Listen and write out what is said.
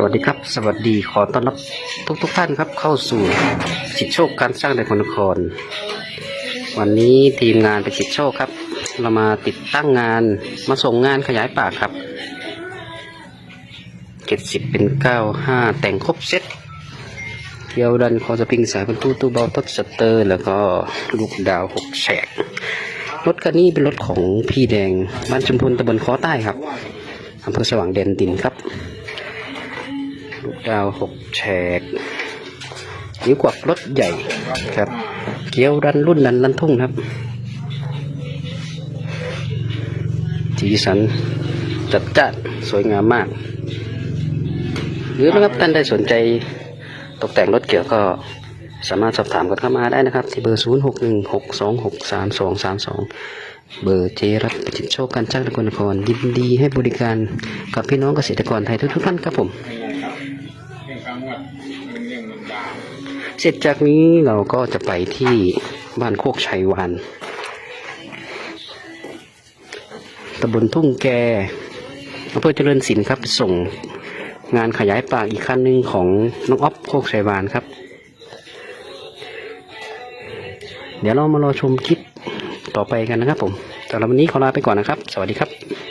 สวัสดีครับ สวัสดีขอต้อนรับทุกทุกท่านครับ เข้าสู่สิทธิโชคการสร้างในคนคร วันนี้ทีมงานไปสิทธิโชคครับ เรามาติดตั้งงานมาส่งงานขยายปากครับเจ็ดสิบเป็นเก้าห้าแต่งครบเซ็ตเที่ยวดันคอสปริงสายบรรทุกตู้เบาทัดสเตอร์ แล้วก็ลูกดาวหกแฉกรถคันนี้เป็นรถของพี่แดงบ้านชุมพลตำบลคอใต้ครับอำเภอสว่างแดนดินครับ ลูกดาวหกแฉกนิ้วกวักรถใหญ่ครับ เกียวดันรุ่นดันลันทุ่งครับสีสันจัดจ้านสวยงามมาก หรือนะครับท่านใดสนใจตกแต่งรถเกี่ยวก็สามารถสอบถามกันเข้ามาได้นะครับ ที่เบอร์ 0 6 1 6 2 6 3 2 3 2 เบอร์เจรัตประจิตโชคการจ้างตะกนครยินดีให้บริการกับพี่น้องเกษตรกรไทยทุกๆท่านครับผม รื่องคำว่าเป็นเรื่องเงินดาเสร็จจากนี้เราก็จะไปที่บ้านโคกชัยวานตำบลทุ่งแกอำเภอเจริญศิลป์ครับ ส่งงานขยายปากอีกขั้นหนึ่งของน้องอ๊อฟโคกชัยวานครับ เดี๋ยวเรามารอชมคลิปต่อไปกันนะครับผมสำหรับวันนี้ขอลาไปก่อนนะครับ สวัสดีครับ